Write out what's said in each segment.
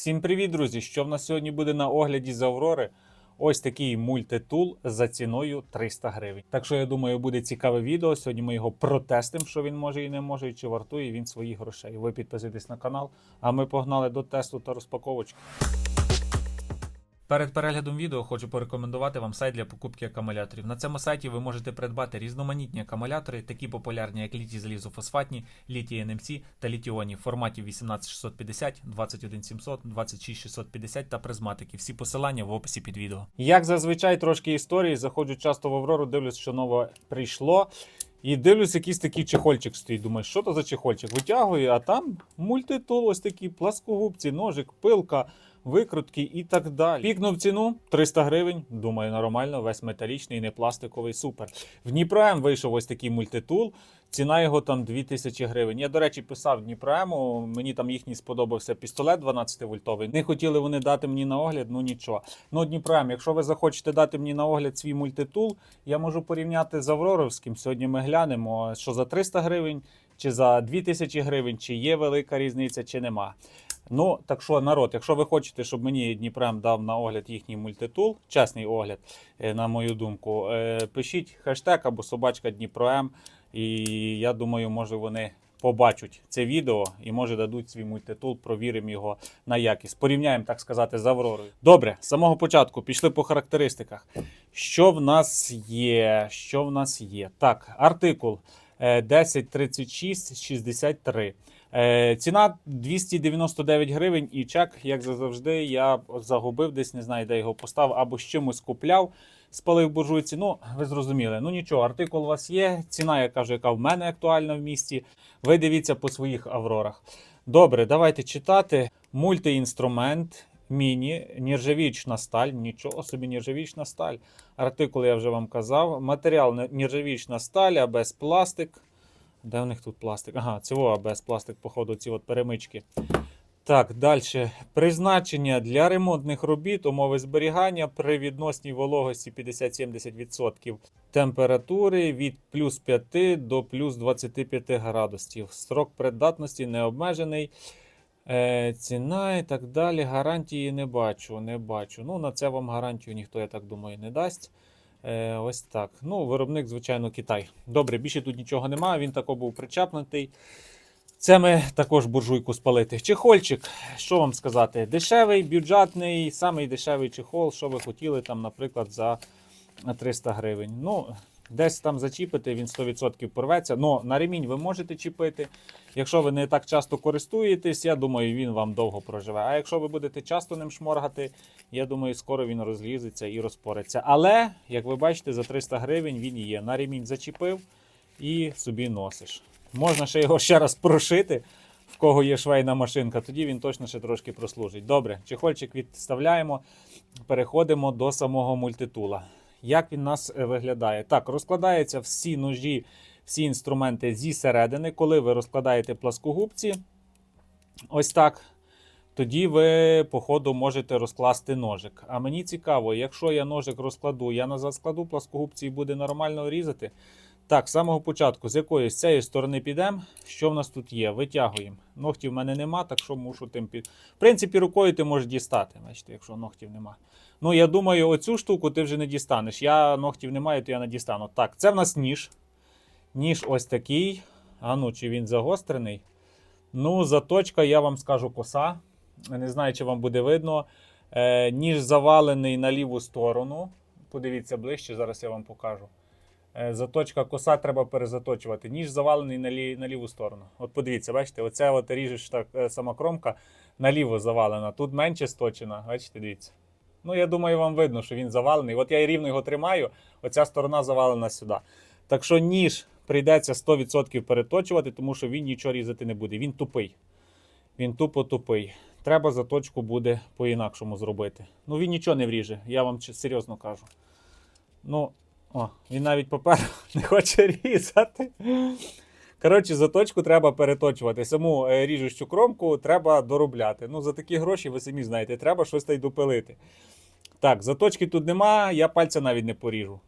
Всім привіт, друзі! Що в нас сьогодні буде на огляді з Аврори? Ось такий мультитул за ціною 300 гривень. Так що я думаю, буде цікаве відео. Сьогодні ми його протестимо, що він може і не може, і чи вартує він своїх грошей. Ви підписуйтесь на канал, а ми погнали до тесту та розпаковочки. Перед переглядом відео хочу порекомендувати вам сайт для покупки акумуляторів. На цьому сайті ви можете придбати різноманітні акумулятори, такі популярні, як літій залізофосфатні, літій NMC та літіоні в форматі 18650, 21700, 26650 та призматики. Всі посилання в описі під відео. Як зазвичай, трошки історії. Заходжу часто в Аврору, дивлюсь, що нове прийшло. І дивлюсь, якийсь такий чехольчик стоїть. Думаю, що то за чехольчик? Витягую, а там мультитул, ось такі пласкогубці, ножик, пилка викрутки і так далі. Пікнув ціну 300 гривень. Думаю, нормально, весь металічний, не пластиковий, супер. В Дніпром вийшов ось такий мультитул. Ціна його там 2000 гривень. Я, до речі, писав Дніпрему. Мені там їхній сподобався пістолет 12 вольтовий. Не хотіли вони дати мені на огляд, ну нічого. Ну, Дніпрем, якщо ви захочете дати мені на огляд свій мультитул, я можу порівняти з Авроровським. Сьогодні ми глянемо, що за 300 гривень, чи за 2000 гривень, чи є велика різниця, чи нема. Ну, так що, народ, якщо ви хочете, щоб мені Дніпрем дав на огляд їхній мультитул, чесний огляд, е, на мою думку, е, пишіть хештег або собачка Дніпром. І я думаю, може вони побачать це відео і може дадуть свій мультитул, провіримо його на якість. Порівняємо, так сказати, з Авророю. Добре, з самого початку пішли по характеристиках. Що в нас є? Що в нас є? Так, артикул е, 103663. Е, Ціна 299 гривень, і чек, як завжди, я загубив десь, не знаю, де його поставив, або з чимось купляв, спалив буржуйці. Ну, ви зрозуміли. Ну нічого, артикул у вас є. Ціна, я кажу, яка в мене актуальна в місті. Ви дивіться по своїх аврорах. Добре, давайте читати. Мультиінструмент. Міні, нержавічна сталь, нічого собі нержавічна сталь. Артикул я вже вам казав. Матеріал не- нержавічна сталь, а без пластик. Де в них тут пластик? Ага, цього без пластик, походу, ці от перемички. Так, далі. Призначення для ремонтних робіт, умови зберігання при відносній вологості 50-70%. Температури від плюс 5 до плюс 25 градусів. Строк придатності не обмежений. Е, ціна і так далі. Гарантії не бачу. Не бачу. Ну, на це вам гарантію ніхто, я так думаю, не дасть. Е, ось так. Ну, виробник, звичайно, Китай. Добре, більше тут нічого немає. Він тако був причепнутий. Це ми також буржуйку спалити. Чехольчик, що вам сказати? Дешевий, бюджетний, самий дешевий чехол, що ви хотіли, там, наприклад, за 300 гривень. Ну, десь там зачіпити, він 100% порветься. Ну, на ремінь ви можете чіпити. Якщо ви не так часто користуєтесь, я думаю, він вам довго проживе. А якщо ви будете часто ним шморгати, я думаю, скоро він розлізеться і розпориться. Але, як ви бачите, за 300 гривень він є. На ремінь зачепив і собі носиш. Можна ще його ще раз прошити, в кого є швейна машинка, тоді він точно ще трошки прослужить. Добре, чехольчик відставляємо, переходимо до самого мультитула. Як він у нас е, виглядає? Так, розкладаються всі ножі, всі інструменти зі середини. Коли ви розкладаєте пласкогубці, ось так. Тоді ви, по ходу, можете розкласти ножик. А мені цікаво, якщо я ножик розкладу, я назад складу пласкогубці і буде нормально різати. Так, з самого початку, з якої з цієї сторони підемо. Що в нас тут є? Витягуємо. Ногтів в мене нема, так що мушу тим під. В принципі, рукою ти можеш дістати, бачите, якщо ногтів нема. Ну, я думаю, оцю штуку ти вже не дістанеш. Я ногтів не маю, то я не дістану. Так, це в нас ніж. Ніж ось такий. А ну, чи він загострений? Ну, заточка, я вам скажу коса. Не знаю, чи вам буде видно. Е, ніж завалений на ліву сторону. Подивіться ближче, зараз я вам покажу. Е, заточка коса треба перезаточувати. Ніж завалений на, лі, на ліву сторону. От подивіться, бачите, оце от ріжеш так, е, сама кромка наліво завалена. Тут менше сточена. Бачите, дивіться. Ну, я думаю, вам видно, що він завалений. От я рівно його тримаю, оця сторона завалена сюди. Так що ніж прийдеться 100% переточувати, тому що він нічого різати не буде. Він тупий. Він тупо тупий. Треба заточку буде по-інакшому зробити. Ну він нічого не вріже, я вам серйозно кажу. Ну, о, він навіть папер не хоче різати. Коротше, заточку треба переточувати. Саму е, ріжущу кромку треба доробляти. Ну, за такі гроші, ви самі знаєте, треба щось та й допилити. Так, заточки тут нема, я пальця навіть не поріжу.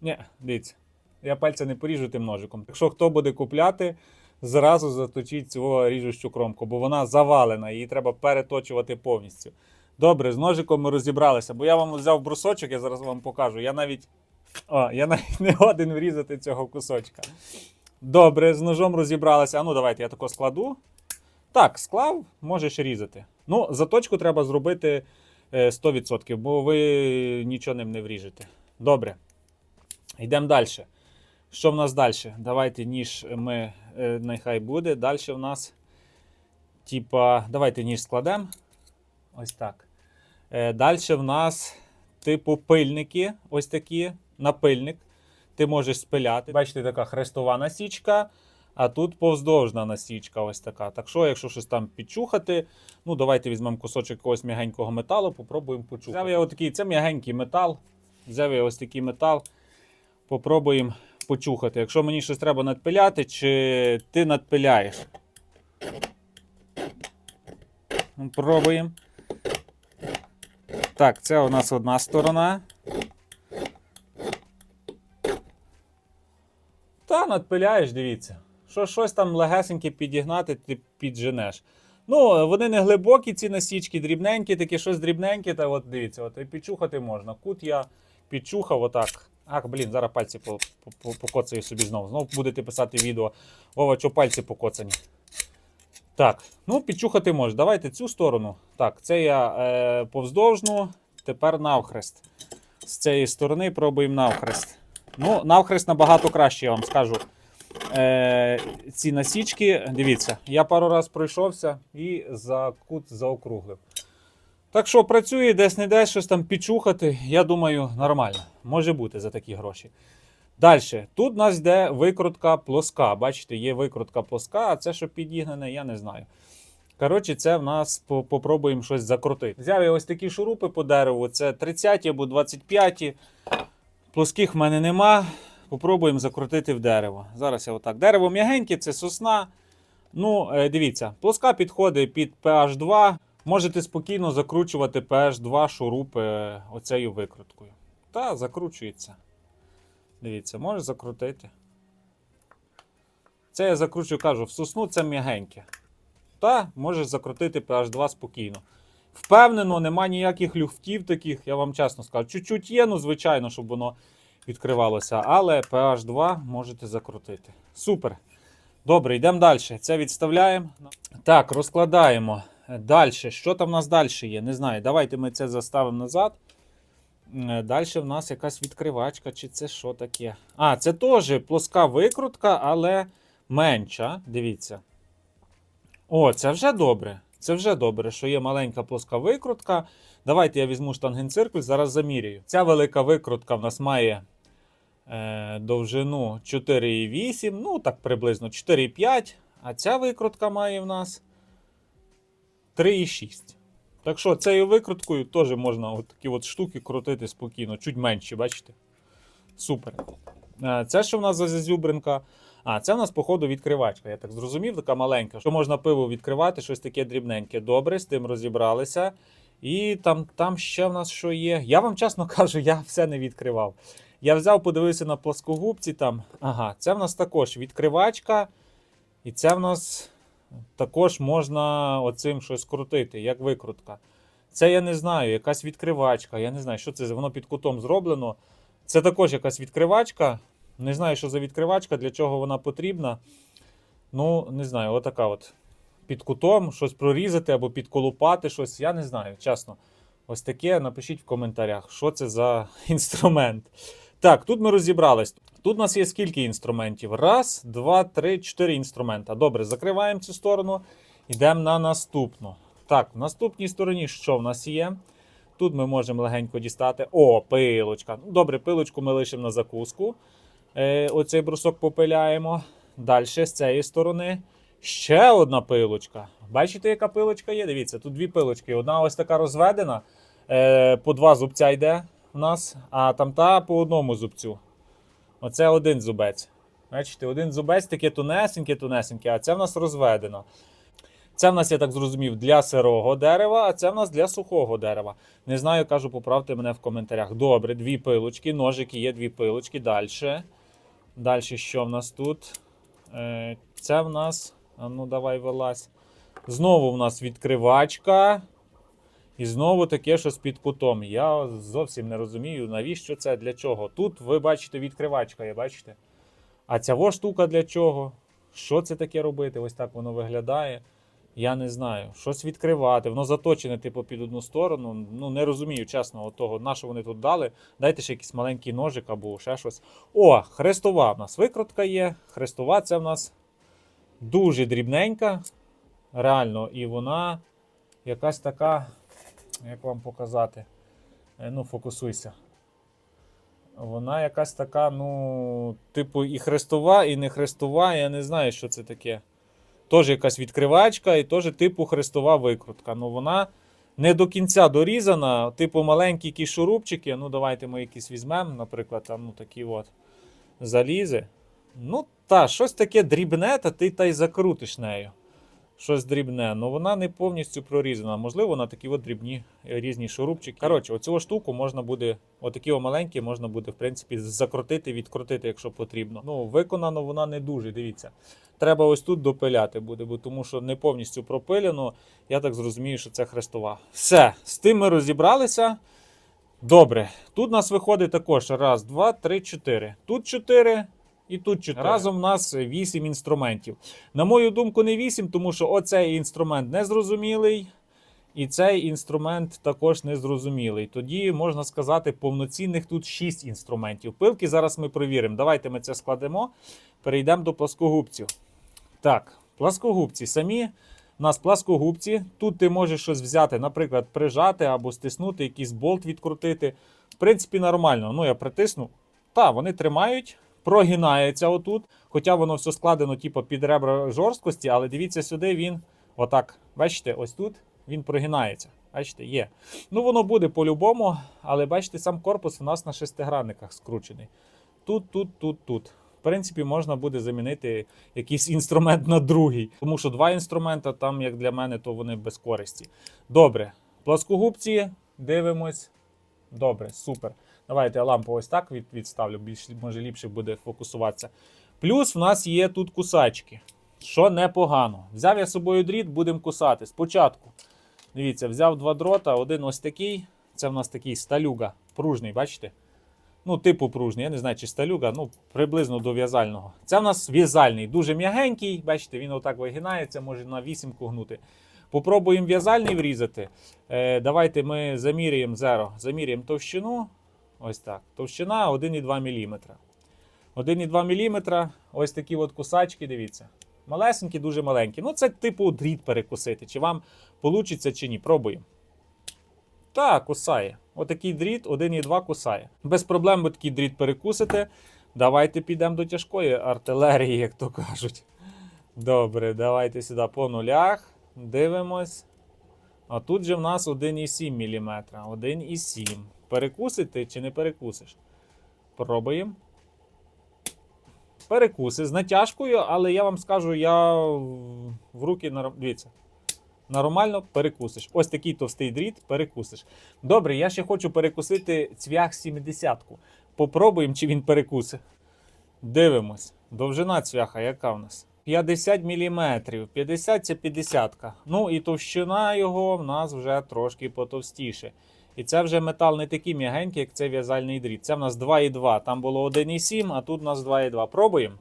Ні, дивіться. Я пальця не поріжу тим ножиком. Якщо хто буде купляти, зразу заточіть цю ріжущу кромку, бо вона завалена, її треба переточувати повністю. Добре, з ножиком ми розібралися, бо я вам взяв брусочок, я зараз вам покажу. Я навіть, о, я навіть не годен врізати цього кусочка. Добре, з ножом розібралися. А ну давайте я тако складу. Так, склав, можеш різати. Ну, заточку треба зробити е, 100%, бо ви нічого ним не вріжете. Добре. Йдемо далі. Що в нас далі? Давайте ніж ми е, нехай буде. Далі в нас, типа, давайте ніж складемо. Ось так. Е, далі в нас, типу, пильники. Ось такі. Напильник. Ти можеш спиляти. Бачите, така хрестова насічка. А тут повздовжна насічка ось така. Так що, якщо щось там підчухати, ну давайте візьмемо кусочок якогось м'ягенького металу, попробуємо почухати. Взяв я отакий, це м'ягенький метал. Взяв я ось такий метал. Попробуємо почухати. Якщо мені щось треба надпиляти, чи ти надпиляєш. Ну, Пробуємо. Так, це у нас одна сторона. Та надпиляєш, дивіться. Що щось там легесеньке підігнати, ти підженеш. Ну, вони не глибокі, ці насічки, дрібненькі, такі щось дрібненьке, та от дивіться, от і підчухати можна. Кут я підчухав отак. Ах, блін, зараз пальці по- по- по- покоцаю собі знову. Знову будете писати відео. Вова, що пальці покоцані. Так, ну підчухати можеш. Давайте цю сторону. Так, це я е, повздовжну, тепер навхрест. З цієї сторони пробуємо навхрест. Ну, навхрест набагато краще, я вам скажу. Е, ці насічки, дивіться, я пару раз пройшовся і за кут заокруглив. Так що працює десь не десь щось там підчухати, я думаю, нормально. Може бути за такі гроші. Далі, тут у нас йде викрутка плоска. Бачите, є викрутка плоска, а це що підігнане, я не знаю. Коротше, це в нас по- попробуємо щось закрутити. Взяв я ось такі шурупи по дереву, це 30 або 25. Плоских в мене нема. Попробуємо закрутити в дерево. Зараз я отак. Дерево м'ягеньке, це сосна. Ну, е, дивіться, плоска підходить під PH2. Можете спокійно закручувати PH2 шурупи е, оцею викруткою. Та закручується. Дивіться, може закрутити. Це я закручую, кажу, в сосну це м'ягеньке. Та можеш закрутити PH2 спокійно. Впевнено, нема ніяких люфтів таких, я вам чесно скажу. Чуть-чуть є, ну, звичайно, щоб воно відкривалося, але PH2 можете закрутити. Супер. Добре, йдемо далі. Це відставляємо. Так, розкладаємо. Далі. Що там в нас далі є? Не знаю. Давайте ми це заставимо назад. Далі в нас якась відкривачка, чи це що таке? А, це теж плоска викрутка, але менша. Дивіться. О, це вже добре. Це вже добре, що є маленька плоска викрутка. Давайте я візьму штангенциркуль, зараз заміряю. Ця велика викрутка в нас має е, довжину 4,8, ну так приблизно 4,5. А ця викрутка має в нас 3,6. Так що цією викруткою теж можна от такі от штуки крутити спокійно, чуть менші, бачите? Супер. Е, Це що в нас за зазюбринка? А, це в нас, походу, відкривачка. Я так зрозумів, така маленька. Що можна пиво відкривати, щось таке дрібненьке. Добре, з тим розібралися. І там, там ще в нас що є. Я вам чесно кажу, я все не відкривав. Я взяв, подивився на плоскогубці там. Ага, це в нас також відкривачка. І це в нас також можна оцим щось крутити, як викрутка. Це я не знаю, якась відкривачка. Я не знаю, що це. Воно під кутом зроблено. Це також якась відкривачка. Не знаю, що за відкривачка, для чого вона потрібна. Ну, не знаю, отака от. Під кутом щось прорізати або підколупати щось. Я не знаю, чесно. Ось таке напишіть в коментарях, що це за інструмент. Так, тут ми розібрались. Тут у нас є скільки інструментів? Раз, два, три, чотири інструмента. Добре, закриваємо цю сторону. Йдемо на наступну. Так, в наступній стороні що в нас є? Тут ми можемо легенько дістати. О, пилочка. Добре, пилочку ми лишимо на закуску. Е, оцей брусок попиляємо. Далі з цієї сторони. Ще одна пилочка. Бачите, яка пилочка є? Дивіться, тут дві пилочки. Одна ось така розведена. Е, по два зубця йде у нас, а там та по одному зубцю. Оце один зубець. Бачите, один зубець таке тунесеньке, а це в нас розведено. Це в нас, я так зрозумів, для сирого дерева, а це в нас для сухого дерева. Не знаю, кажу, поправте мене в коментарях. Добре, дві пилочки, ножики є дві пилочки. Далі. Далі що в нас тут? Е, Це в нас. Ну давай вилазь. Знову в нас відкривачка. І знову таке, що з під кутом. Я зовсім не розумію, навіщо це, для чого. Тут ви бачите відкривачка, я бачите? А ця штука для чого? Що це таке робити? Ось так воно виглядає. Я не знаю. Щось відкривати. Воно заточене, типу, під одну сторону. Ну, не розумію, чесно, от того, на що вони тут дали. Дайте ще якийсь маленький ножик або ще щось. О, хрестова в нас викрутка є. Хрестова це в нас дуже дрібненька. Реально, і вона якась така, як вам показати? Е, Ну, фокусуйся. Вона якась така, ну, типу, і хрестова, і не хрестова. Я не знаю, що це таке. Теж якась відкривачка, і теж типу хрестова викрутка. Ну, вона не до кінця дорізана, типу маленькі якісь шурупчики. Ну, давайте ми якісь візьмемо, наприклад, там, ну, такі от залізи. Ну, та, щось таке дрібне, та ти та й закрутиш нею. Щось дрібне, ну вона не повністю прорізана. Можливо, на такі от дрібні е, різні шурупчики. Коротше, оцю штуку можна буде, отакі маленькі, можна буде, в принципі, закрутити, відкрутити, якщо потрібно. Ну, виконано вона не дуже, дивіться. Треба ось тут допиляти буде, бо тому що не повністю пропилено. Я так зрозумію, що це хрестова. Все, з тим ми розібралися. Добре. Тут у нас виходить також раз, два, три, чотири. Тут чотири. І тут 4. Разом в нас 8 інструментів. На мою думку, не 8, тому що оцей інструмент незрозумілий, і цей інструмент також незрозумілий. Тоді можна сказати, повноцінних тут 6 інструментів. Пилки зараз ми провіримо. Давайте ми це складемо. Перейдемо до плоскогубців. Так, плоскогубці самі. У нас пласкогубці. Тут ти можеш щось взяти, наприклад, прижати або стиснути, якийсь болт відкрутити. В принципі, нормально. Ну, я притисну. Так, вони тримають прогинається отут. Хоча воно все складено, типу, під ребра жорсткості, але дивіться сюди, він отак. Бачите, ось тут він прогинається. Бачите, є. Ну, воно буде по-любому, але бачите, сам корпус у нас на шестигранниках скручений. Тут, тут, тут, тут. В принципі, можна буде замінити якийсь інструмент на другий. Тому що два інструмента, там, як для мене, то вони без користі. Добре. Плоскогубці, дивимось. Добре, супер. Давайте я лампу ось так від, відставлю, більш може ліпше буде фокусуватися. Плюс в нас є тут кусачки, що непогано. Взяв я з собою дріт, будемо кусати. Спочатку. Дивіться, взяв два дрота, один ось такий. Це в нас такий сталюга, пружний, бачите? Ну, типу пружний, я не знаю, чи сталюга, ну, приблизно до в'язального. Це в нас в'язальний, дуже м'ягенький, бачите, він отак вигинається, може на вісімку гнути. Попробуємо в'язальний врізати. Е, Давайте ми заміряємо зеро, заміряємо товщину. Ось так. Товщина 1,2 мм. 1,2 мм. Ось такі от кусачки, дивіться. Малесенькі, дуже маленькі. Ну, це типу дріт перекусити. Чи вам вийде, чи ні. Пробуємо. Так, кусає. Отакий дріт 1,2 кусає. Без проблем ви такий дріт перекусите. Давайте підемо до тяжкої артилерії, як то кажуть. Добре, давайте сюди по нулях. Дивимось. А тут же в нас 1,7 мм. 1,7. Перекусить ти чи не перекусиш? Пробуємо. Перекуси з натяжкою, але я вам скажу, я в руки дивіться. Нормально перекусиш. Ось такий товстий дріт перекусиш. Добре, я ще хочу перекусити цвях 70-ку. Попробуємо, чи він перекусить. Дивимось. Довжина цвяха, яка в нас? 50 мм. 50 це 50. Ну і товщина його в нас вже трошки потовстіше. І це вже метал не такий м'ягенький, як цей в'язальний дріт. Це в нас 2,2. Там було 1,7, а тут у нас 2,2. Пробуємо.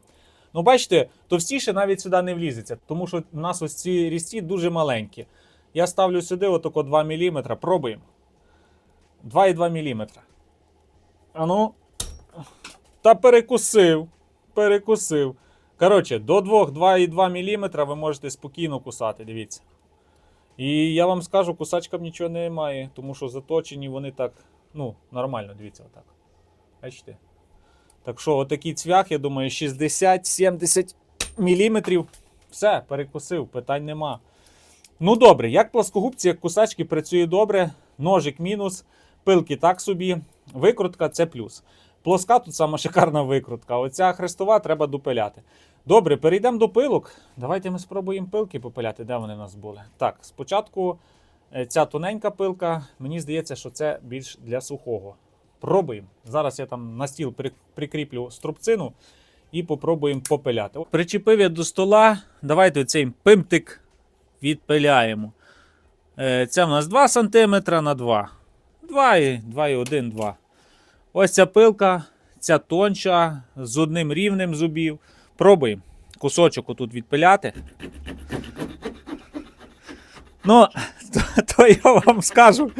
Ну, бачите, товстіше навіть сюди не влізеться, тому що в нас ось ці різці дуже маленькі. Я ставлю сюди отако 2 мм. Пробуємо. 2,2 мм. А ну. Та перекусив. Перекусив. Коротше, до 2-2,2 мм ви можете спокійно кусати, дивіться. І я вам скажу, кусачкам нічого немає, тому що заточені вони так, ну, нормально, дивіться, отак. Бачите? Так що, отакий цвях, я думаю, 60-70 мм. Все, перекусив, питань нема. Ну добре, як плоскогубці, як кусачки працює добре, ножик мінус, пилки так собі, викрутка це плюс. Плоска тут сама шикарна викрутка. Оця хрестова треба допиляти. Добре, перейдемо до пилок. Давайте ми спробуємо пилки попиляти, де вони в нас були. Так, спочатку е, ця тоненька пилка, мені здається, що це більш для сухого. Пробуємо. Зараз я там на стіл прикріплю струбцину і попробуємо попиляти. Причепив я до стола. Давайте цей пимтик відпиляємо. Це в нас 2 см на 2. 2 і 2 1, 2. Ось ця пилка, ця тонча, з одним рівнем зубів. Пробуємо кусочок отут відпиляти. Ну, то, то я вам скажу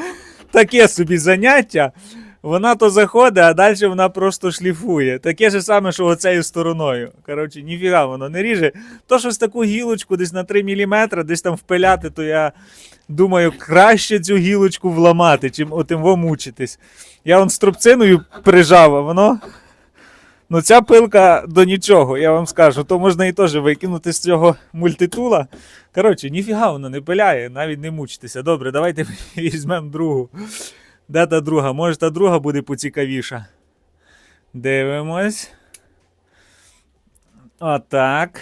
таке собі заняття. Вона то заходить, а далі вона просто шліфує. Таке ж саме, що оцею стороною. Коротше, ніфіга воно не ріже. То щось таку гілочку десь на 3 мм, десь там впиляти, то я думаю, краще цю гілочку вламати, чим отим вомучитись. Я вон струбциною прижав, а воно. Ну, ця пилка до нічого, я вам скажу. То можна і теж викинути з цього мультитула. Коротше, ніфіга воно не пиляє, навіть не мучитися. Добре, давайте візьмемо другу. Де та друга? Може та друга буде поцікавіша. Дивимось. Отак.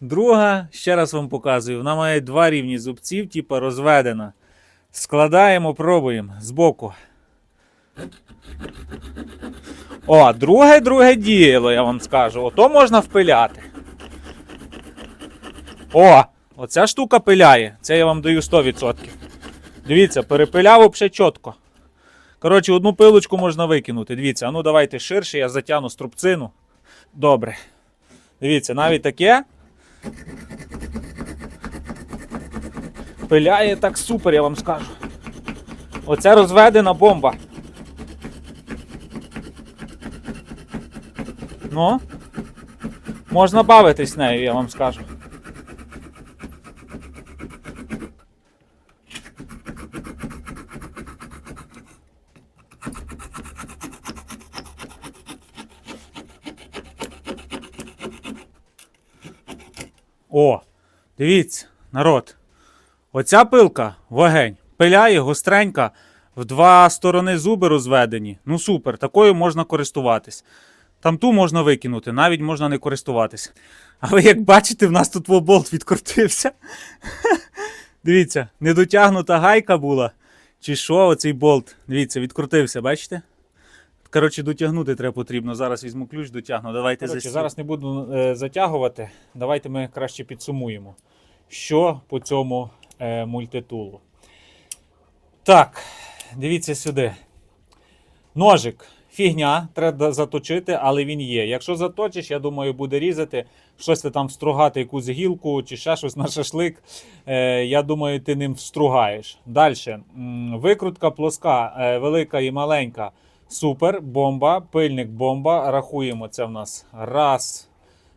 Друга, ще раз вам показую, вона має два рівні зубців, типа розведена. Складаємо, пробуємо збоку. О, друге, друге діло, я вам скажу. Ото можна впиляти. О, оця штука пиляє. Це я вам даю 100%. Дивіться, перепиляв взагалі чітко. Коротше, одну пилочку можна викинути. Дивіться, а ну давайте ширше, я затягну струбцину. Добре. Дивіться, навіть таке. Пиляє так супер, я вам скажу. Оце розведена бомба. Ну, можна бавитись нею, я вам скажу. О, дивіться, народ. Оця пилка вогень. Пиляє гостренька, в два сторони зуби розведені. Ну супер, такою можна користуватись. Там ту можна викинути, навіть можна не користуватись. А ви як бачите, в нас тут болт відкрутився. Дивіться, недотягнута гайка була. Чи що, оцей болт? Дивіться, відкрутився, бачите? Коротше, дотягнути треба потрібно. Зараз візьму ключ, дотягну. Давайте Коротше, зараз не буду е, затягувати. Давайте ми краще підсумуємо, що по цьому е, мультитулу. Так, дивіться сюди. Ножик. Фігня, треба заточити, але він є. Якщо заточиш, я думаю, буде різати, щось ти там встругати, якусь гілку чи ще щось на шашлик. Е, я думаю, ти ним встругаєш. Далі. Викрутка плоска, е, велика і маленька. Супер, бомба, пильник бомба. Рахуємо це в нас. Раз.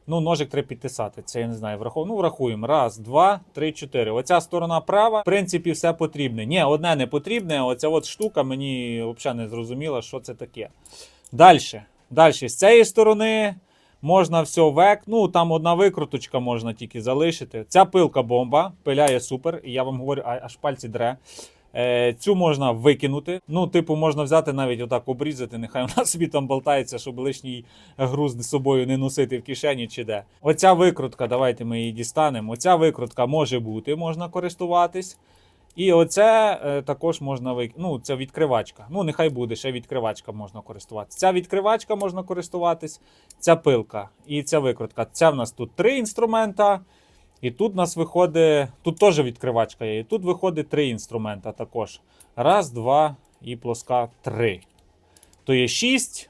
Ну, ножик треба підтисати. Це я не знаю. Врахов... Ну, врахуємо. Раз, два, три, чотири. Оця сторона права, в принципі, все потрібне. Ні, одне не потрібне. Оця от штука мені взагалі не зрозуміла, що це таке. Далі. Далі. З цієї сторони можна все век. Ну, там одна викруточка можна тільки залишити. Ця пилка бомба, пиляє супер. І я вам говорю, аж пальці дре. Е, цю можна викинути. Ну, типу, можна взяти навіть отак обрізати, нехай вона собі там болтається, щоб лишній груз з собою не носити в кишені чи де. Оця викрутка, давайте ми її дістанемо. Оця викрутка може бути, можна користуватись. І оце е, також можна вик... Ну, це відкривачка. Ну, нехай буде, ще відкривачка можна користуватися. Ця відкривачка можна користуватись, ця пилка і ця викрутка. Ця в нас тут три інструмента. І тут нас виходить, тут теж відкривачка є. І тут виходить три інструмента також. Раз, два і плоска три. То є шість.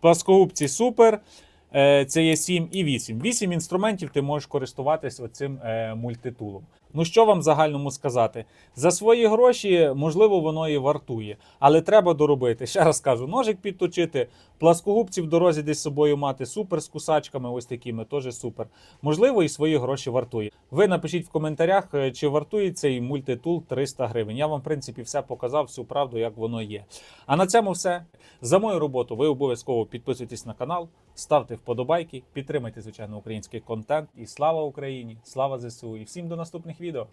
Пласкогубці супер. Е, Це є 7 і 8. 8 інструментів ти можеш користуватись оцим е, мультитулом. Ну що вам загальному сказати? За свої гроші, можливо, воно і вартує, але треба доробити. Ще раз кажу, ножик підточити, пласкогубці в дорозі десь з собою мати, супер з кусачками, ось такими, теж супер. Можливо, і свої гроші вартує. Ви напишіть в коментарях, е, чи вартує цей мультитул 300 гривень. Я вам, в принципі, все показав, всю правду, як воно є. А на цьому все. За мою роботу ви обов'язково підписуйтесь на канал, ставте вподобайки, підтримайте, звичайно, український контент. І слава Україні! Слава ЗСУ! І всім до наступних відео!